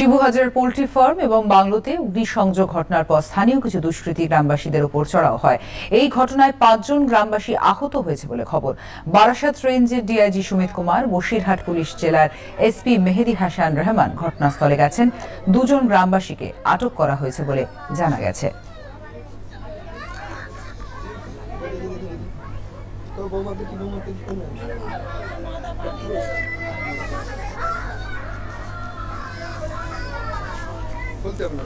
শিবুহাজার poultry farm এবং বাংলোতে অগ্নিসংযোগ ঘটনার পর স্থানীয় কিছু দুষ্কৃতী গ্রামবাসীদের উপর চড়াও হয়। এই ঘটনায় পাঁচজন গ্রামবাসী আহত হয়েছে বলে খবর। বারাসাত রেঞ্জের ডিআইজি সুমিত কুমার, বসিরহাট পুলিশ জেলার এসপি মেহেদি হাসান রহমান ঘটনাস্থলে গেছেন। দুজন গ্রামবাসীকে আটক করা হয়েছে বলে জানা গেছে। বলতে হবে না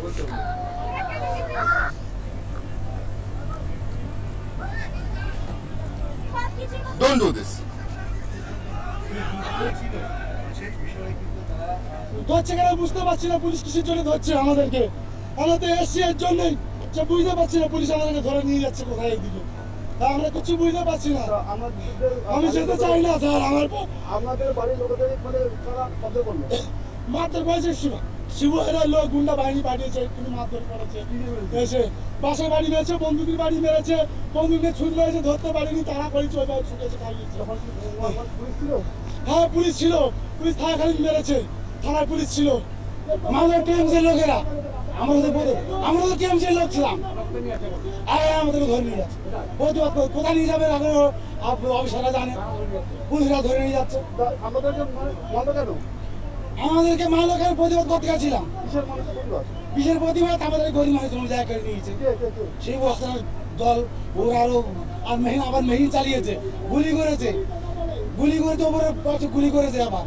Don't do this. ধরছে কেন? বুঝতে পারছি না পুলিশ কিসের জন্য ধরছে আমাদেরকে। আমরা তো এসছি এর জন্যই। যে বুঝতে পারছি না পুলিশ আমাদেরকে ধরে নিয়ে যাচ্ছে কোথায় এইদিকে তা আমরা কিছু বুঝতে পারছি না। আমি যেতে চাই না স্যার আমার আপনাদের বাড়ির লোকেদের মানে তারা কত করল মারধর করেছে লোক গুন্ডা বাহিনী পাঠিয়েছে কিন্তু মারধর করেছে। এসে পাশের বাড়ি মেরেছে বন্দুকের বাড়ি মেরেছে বন্দুকে ছুট মেরেছে ধরতে পারিনি তারা করেছে ওইভাবে ছুটেছে ছিল? হ্যাঁ পুলিশ ছিল। পুলিশ থানা খালি মেরেছে থানায় পুলিশ ছিল। আমাদের টিএমসির লোকেরা আমাদের বলে আমরা তো টিএমসির লোক ছিলাম। আর আমাদেরকে ধরে নিয়ে যাচ্ছে। প্রতিবাদ করে- কোথায় নিয়ে যাবে এখন? অফিসাররা জানে। পুলিশরা ধরে নিয়ে যাচ্ছে। তা আমাদেরকে মানে কেন? আমাদেরকে মালকের প্রতিবাদ করতে গেছিলাম। বিশের প্রতিবাদ আমাদের গরিব মানুষ জমি জায়গায় করে নিয়েছে। সেই বস্তার দল, ওরা আরও আর মেহিন আবার মেহিন চালিয়েছে। গুলি করেছে। গুলি করেছে ওপরে গুলি করেছে আবার।